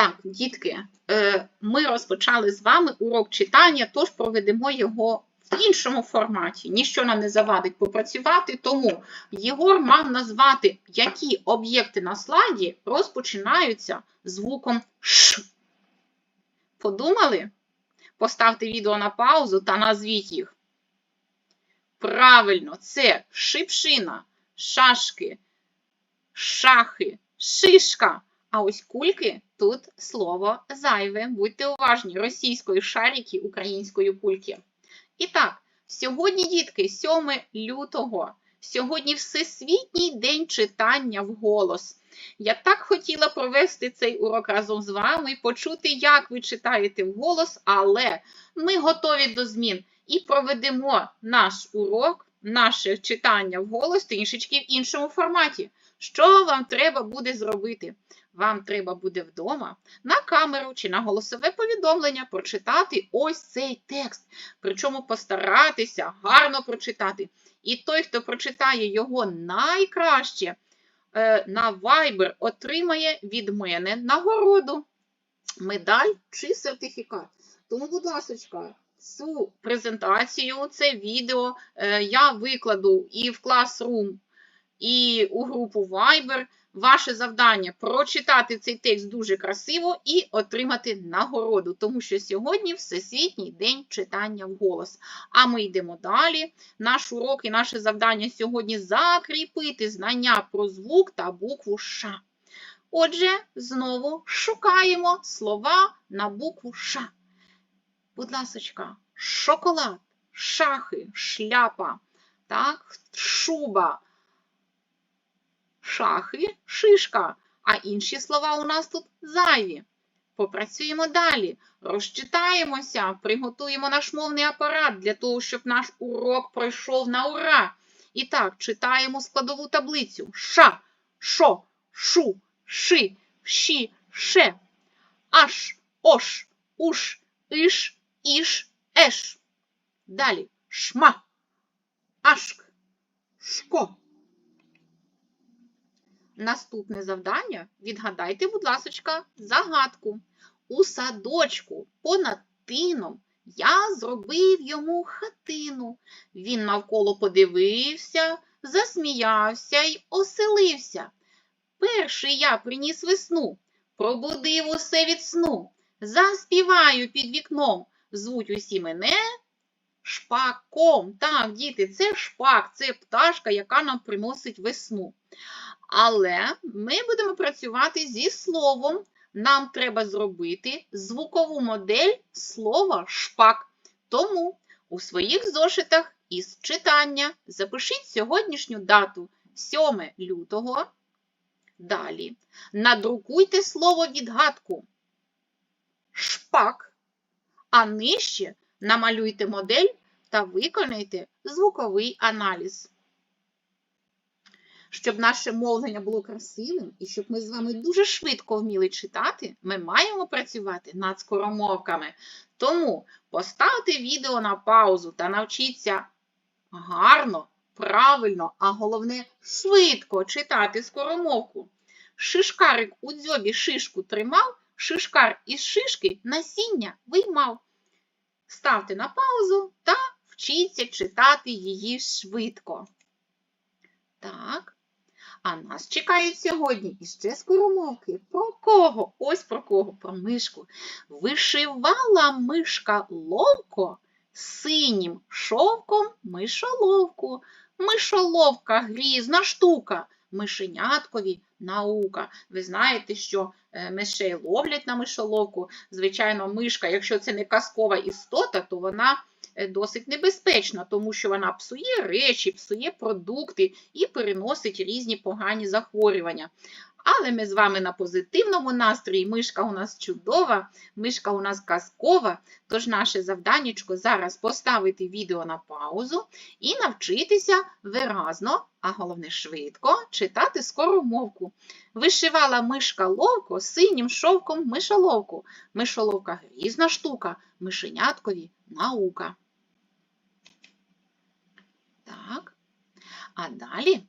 Так, дітки, е, ми розпочали з вами урок читання, тож проведемо його в іншому форматі. Ніщо нам не завадить попрацювати, тому Єгор мав назвати, які об'єкти на слайді розпочинаються звуком Ш. Подумали? Поставте відео на паузу та назвіть їх. Правильно, це шипшина, шашки, шахи, шишка. А ось кульки тут слово зайве. Будьте уважні, російської шарики, української кульки. І так, сьогодні, дітки, 7 лютого. Сьогодні Всесвітній день читання вголос. Я так хотіла провести цей урок разом з вами, почути, як ви читаєте вголос, але ми готові до змін і проведемо наш урок, наше читання вголос трішечки в іншому форматі. Що вам треба буде зробити? Вам треба буде вдома на камеру чи на голосове повідомлення прочитати ось цей текст. Причому постаратися гарно прочитати. І той, хто прочитає його найкраще е, на Viber, отримає від мене нагороду, медаль чи сертифікат. Тому, будь ласка, цю презентацію, це відео е, я викладу і в Classroom, і у групу Viber. Ваше завдання прочитати цей текст дуже красиво і отримати нагороду, тому що сьогодні Всесвітній день читання вголос. А ми йдемо далі. Наш урок і наше завдання сьогодні закріпити знання про звук та букву Ш. Отже, знову шукаємо слова на букву Ш. Будь ласочка, шоколад, шахи, шляпа, так, шуба шахи, шишка, а інші слова у нас тут зайві. Попрацюємо далі, розчитаємося, приготуємо наш мовний апарат для того, щоб наш урок пройшов на ура. І так, читаємо складову таблицю. Ша, шо, шу, ши, ші, ше. Аш, ош, уш, іш, іш, еш. Далі шма, ашк, шко. Наступне завдання відгадайте, будь ласочка, загадку. У садочку понад тином я зробив йому хатину. Він навколо подивився, засміявся й оселився. Перший я приніс весну, пробудив усе від сну, заспіваю під вікном, звуть усі мене шпаком. Так, діти, це шпак, це пташка, яка нам приносить весну. Але ми будемо працювати зі словом. Нам треба зробити звукову модель слова шпак. Тому у своїх зошитах із читання запишіть сьогоднішню дату 7 лютого. Далі надрукуйте слово відгадку шпак, а нижче намалюйте модель та виконайте звуковий аналіз. Щоб наше мовлення було красивим і щоб ми з вами дуже швидко вміли читати, ми маємо працювати над скоромовками. Тому поставте відео на паузу та навчіться гарно, правильно, а головне швидко читати скоромовку. Шишкарик у дзьобі шишку тримав, шишкар із шишки насіння виймав. Ставте на паузу та вчіться читати її швидко. Так. А нас чекають сьогодні іще скоромовки. Про кого? Ось про кого? Про мишку. Вишивала мишка ловко синім шовком мишоловку. Мишоловка грізна штука. Мишеняткові наука. Ви знаєте, що е, мишей ловлять на мишоловку. Звичайно, мишка, якщо це не казкова істота, то вона е, досить небезпечна, тому що вона псує речі, псує продукти і переносить різні погані захворювання. Але ми з вами на позитивному настрої. Мишка у нас чудова, мишка у нас казкова. Тож наше завданнячко зараз поставити відео на паузу і навчитися виразно, а головне швидко, читати скоромовку. Вишивала мишка ловко синім шовком мишоловку. Мишоловка грізна штука, мишеняткові наука. Так. А далі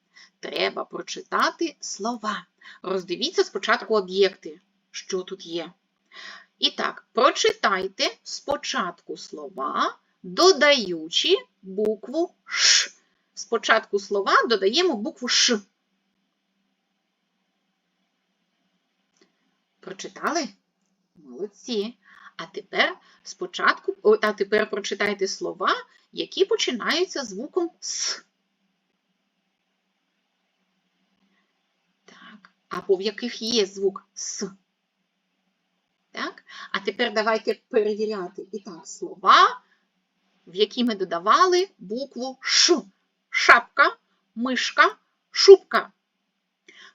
треба прочитати слова. Роздивіться спочатку об'єкти. Що тут є? І так, прочитайте спочатку слова, додаючи букву Ш. Спочатку слова додаємо букву Ш. Прочитали? Молодці. А тепер спочатку, а тепер прочитайте слова, які починаються звуком С. Так. Або в яких є звук С. Так? А тепер давайте перевіряти. І так, слова, в які ми додавали букву Ш. Шапка, мишка, шубка.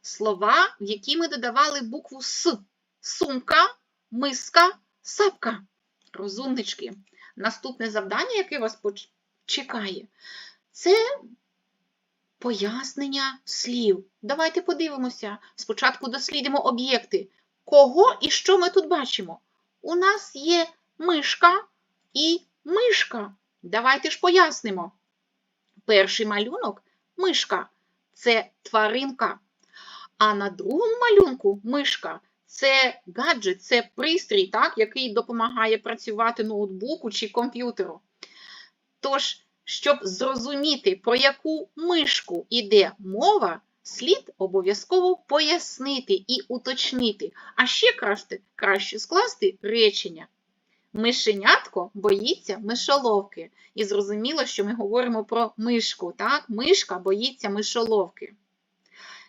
Слова, в які ми додавали букву С. Сумка, миска, сапка. Розумнички. Наступне завдання, яке вас чекає, це пояснення слів. Давайте подивимося. Спочатку дослідимо об'єкти. Кого і що ми тут бачимо? У нас є мишка і мишка. Давайте ж пояснимо. Перший малюнок мишка це тваринка. А на другому малюнку мишка це гаджет, це пристрій, так, який допомагає працювати ноутбуку чи комп'ютеру. Тож, щоб зрозуміти, про яку мишку йде мова, слід обов'язково пояснити і уточнити, а ще краще, краще скласти речення. Мишенятко боїться мишоловки. І зрозуміло, що ми говоримо про мишку. Так? Мишка боїться мишоловки.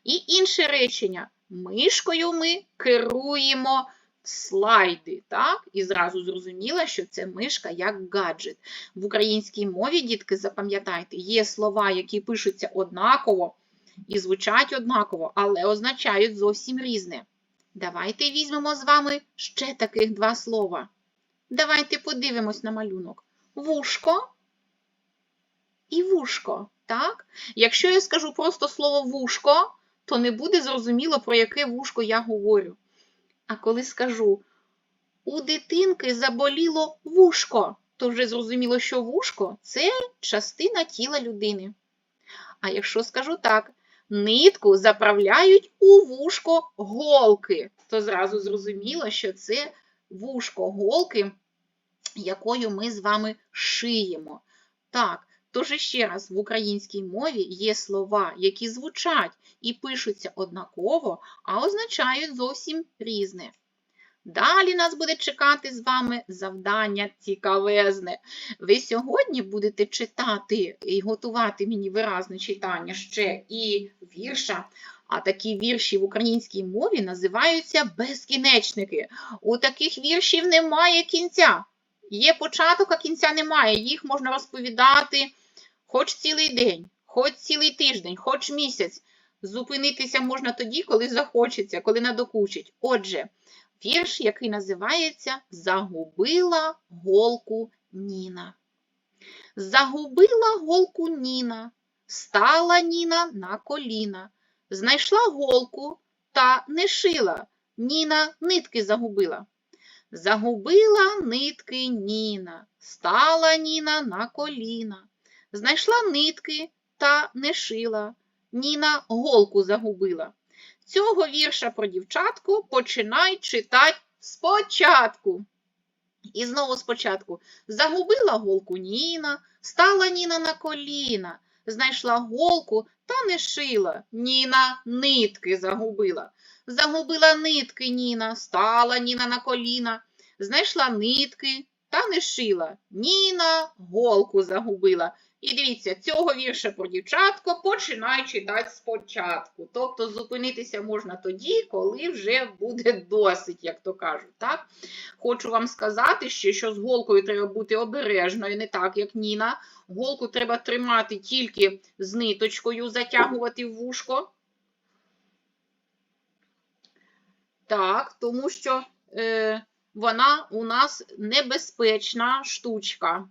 І інше речення. Мишкою ми керуємо слайди. Так? І зразу зрозуміло, що це мишка як гаджет. В українській мові, дітки, запам'ятайте, є слова, які пишуться однаково і звучать однаково, але означають зовсім різне. Давайте візьмемо з вами ще таких два слова. Давайте подивимось на малюнок. Вушко і вушко. Так? Якщо я скажу просто слово вушко, то не буде зрозуміло, про яке вушко я говорю. А коли скажу у дитинки заболіло вушко, то вже зрозуміло, що вушко це частина тіла людини. А якщо скажу так, нитку заправляють у вушко голки, то зразу зрозуміло, що це вушко голки, якою ми з вами шиємо. Так, тож ще раз, в українській мові є слова, які звучать і пишуться однаково, а означають зовсім різне. Далі нас буде чекати з вами завдання цікавезне. Ви сьогодні будете читати і готувати мені виразне читання ще і вірша. А такі вірші в українській мові називаються безкінечники. У таких віршів немає кінця. Є початок, а кінця немає. Їх можна розповідати хоч цілий день, хоч цілий тиждень, хоч місяць. Зупинитися можна тоді, коли захочеться, коли надокучить. Отже, вірш, який називається Загубила голку Ніна. Загубила голку Ніна, стала Ніна на коліна, знайшла голку та не шила. Ніна нитки загубила. Загубила нитки Ніна, стала Ніна на коліна, знайшла нитки та не шила. Ніна голку загубила. Цього вірша про дівчатку починай читати спочатку. І знову спочатку. Загубила голку Ніна, стала Ніна на коліна, знайшла голку та не шила. Ніна нитки загубила. Загубила нитки Ніна, стала Ніна на коліна, знайшла нитки та не шила. Ніна голку загубила. І дивіться, цього вірша про дівчатко починай читати спочатку. Тобто зупинитися можна тоді, коли вже буде досить, як то кажуть. Так? Хочу вам сказати ще, що з голкою треба бути обережною, не так, як Ніна. Голку треба тримати тільки з ниточкою, затягувати в вушко. Так, тому що е, вона у нас небезпечна штучка.